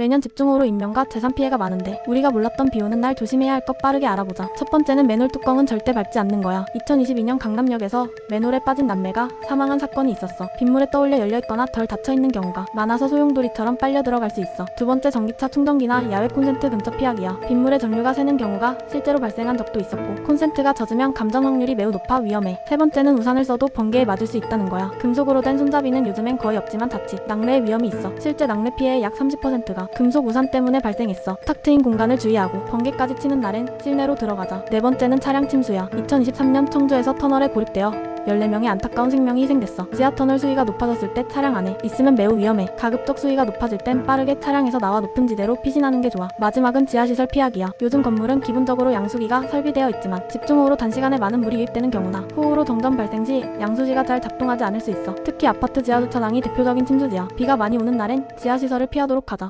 매년 집중호우로 인명과 재산 피해가 많은데 우리가 몰랐던 비 오는 날 조심해야 할 것 빠르게 알아보자. 첫 번째는 맨홀 뚜껑은 절대 밟지 않는 거야. 2022년 강남역에서 맨홀에 빠진 남매가 사망한 사건이 있었어. 빗물에 떠올려 열려있거나 덜 닫혀있는 경우가 많아서 소용돌이처럼 빨려 들어갈 수 있어. 두 번째 전기차 충전기나 야외 콘센트 근처 피하기야. 빗물에 전류가 새는 경우가 실제로 발생한 적도 있었고 콘센트가 젖으면 감전 확률이 매우 높아 위험해. 세 번째는 우산을 써도 번개에 맞을 수 있다는 거야. 금속으로 된 손잡이는 요즘엔 거의 없지만 자칫 낙뢰의 위험이 있어. 실제 낙뢰 피해의 약 30%가 금속 우산 때문에 발생했어. 탁 트인 공간을 주의하고 번개까지 치는 날엔 실내로 들어가자. 네 번째는 차량 침수야. 2023년 청주에서 터널에 고립되어 14명의 안타까운 생명이 희생됐어. 지하터널 수위가 높아졌을 때 차량 안에 있으면 매우 위험해. 가급적 수위가 높아질 땐 빠르게 차량에서 나와 높은 지대로 피신하는 게 좋아. 마지막은 지하시설 피하기야. 요즘 건물은 기본적으로 양수기가 설비되어 있지만 집중호우로 단시간에 많은 물이 유입되는 경우나 호우로 정전 발생 시 양수지가 잘 작동하지 않을 수 있어. 특히 아파트 지하주차장이 대표적인 침수지야. 비가 많이 오는 날엔 지하시설을 피하도록 하자.